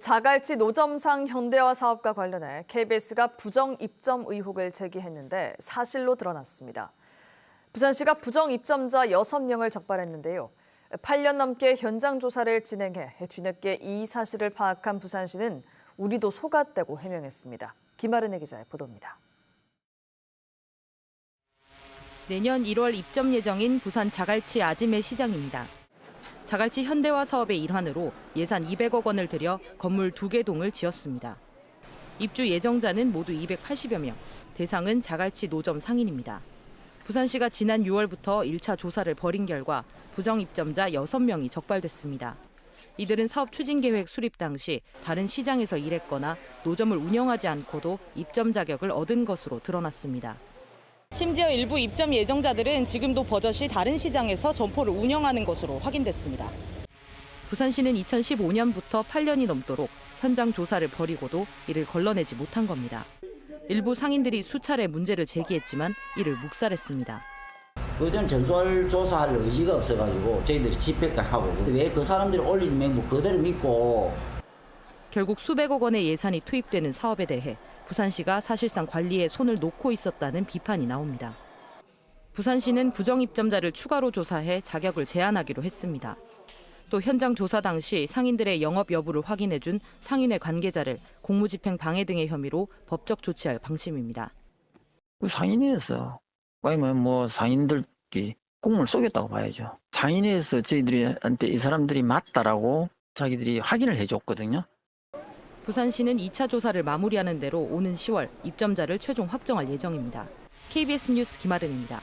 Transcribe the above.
자갈치 노점상 현대화 사업과 관련해 KBS가 부정 입점 의혹을 제기했는데 사실로 드러났습니다. 부산시가 부정 입점자 6명을 적발했는데요. 8년 넘게 현장 조사를 진행해 뒤늦게 이 사실을 파악한 부산시는 우리도 속았다고 해명했습니다. 김아른의 기자의 보도입니다. 내년 1월 입점 예정인 부산 자갈치 아지매 시장입니다. 자갈치 현대화 사업의 일환으로 예산 200억 원을 들여 건물 2개 동을 지었습니다. 입주 예정자는 모두 280여 명, 대상은 자갈치 노점 상인입니다. 부산시가 지난 6월부터 1차 조사를 벌인 결과 부정 입점자 6명이 적발됐습니다. 이들은 사업 추진 계획 수립 당시 다른 시장에서 일했거나 노점을 운영하지 않고도 입점 자격을 얻은 것으로 드러났습니다. 심지어 일부 입점 예정자들은 지금도 버젓이 다른 시장에서 점포를 운영하는 것으로 확인됐습니다. 부산시는 2015년부터 8년이 넘도록 현장 조사를 벌이고도 이를 걸러내지 못한 겁니다. 일부 상인들이 수차례 문제를 제기했지만 이를 묵살했습니다. 그전 전수할 조사할 의지가 없어가지고 저희들이 집회까지 하고 왜 그 사람들이 올린 맹목 그대로 믿고 결국 수백억 원의 예산이 투입되는 사업에 대해 부산시가 사실상 관리에 손을 놓고 있었다는 비판이 나옵니다. 부산시는 부정 입점자를 추가로 조사해 자격을 제한하기로 했습니다. 또 현장 조사 당시 상인들의 영업 여부를 확인해준 상인회 관계자를 공무집행 방해 등의 혐의로 법적 조치할 방침입니다. 그 상인회에서 아니면 뭐 상인들이 꿈을 속였다고 봐야죠. 상인회에서 저희들한테 이 사람들이 맞다라고 자기들이 확인을 해줬거든요. 부산시는 2차 조사를 마무리하는 대로 오는 10월 입점자를 최종 확정할 예정입니다. KBS 뉴스 김아른입니다.